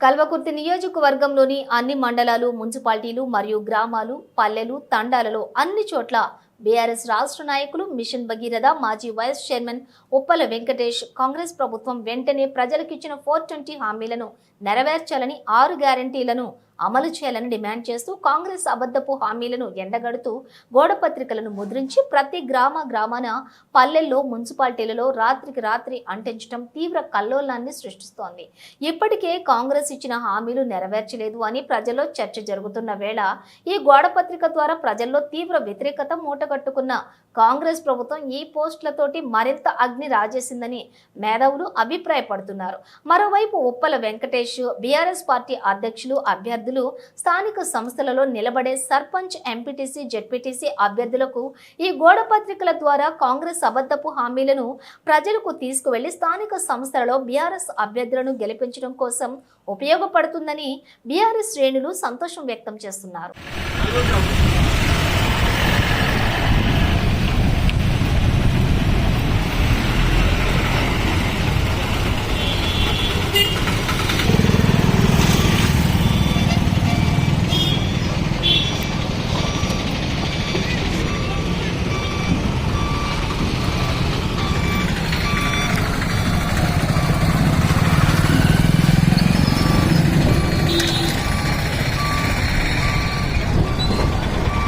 కల్వకుర్తి నియోజకవర్గంలోని అన్ని మండలాలు మున్సిపాలిటీలు మరియు గ్రామాలు పల్లెలు తండాలలో అన్ని చోట్ల బీఆర్ఎస్ రాష్ట్ర నాయకులు మిషన్ భగీరథ మాజీ వైస్ చైర్మన్ ఉప్పల వెంకటేష్ కాంగ్రెస్ ప్రభుత్వం వెంటనే ప్రజలకిచ్చిన ఫోర్ ట్వంటీ హామీలను నెరవేర్చాలని ఆరు గ్యారంటీలను అమలు చేయాలని డిమాండ్ చేస్తూ కాంగ్రెస్ అబద్ధపు హామీలను ఎండగడుతూ గోడపత్రికలను ముద్రించి ప్రతి గ్రామ గ్రామాన పల్లెల్లో మున్సిపాలిటీలలో రాత్రికి రాత్రి అంటించడం తీవ్ర కల్లోలాన్ని సృష్టిస్తోంది. ఇప్పటికే కాంగ్రెస్ ఇచ్చిన హామీలు నెరవేర్చలేదు అని ప్రజల్లో చర్చ జరుగుతున్న వేళ ఈ గోడపత్రిక ద్వారా ప్రజల్లో తీవ్ర వ్యతిరేకత మూటగట్టుకున్న కాంగ్రెస్ ప్రభుత్వం ఈ పోస్టులతోటి మరింత అగ్ని రాజేసిందని మేధావులు అభిప్రాయపడుతున్నారు. మరోవైపు ఉప్పల వెంకటేష్ బీఆర్ఎస్ పార్టీ అధ్యక్షులు అభ్యర్థులు స్థానిక సంస్థలలో నిలబడే సర్పంచ్ ఎంపీటీసీ జెడ్పీటీసీ అభ్యర్థులకు ఈ గోడ పత్రికల ద్వారా కాంగ్రెస్ అబద్ధపు హామీలను ప్రజలకు తీసుకువెళ్ళి స్థానిక సంస్థలలో బీఆర్ఎస్ అభ్యర్థులను గెలిపించడం కోసం ఉపయోగపడుతుందని బీఆర్ఎస్ శ్రేణులు సంతోషం వ్యక్తం చేస్తున్నారు.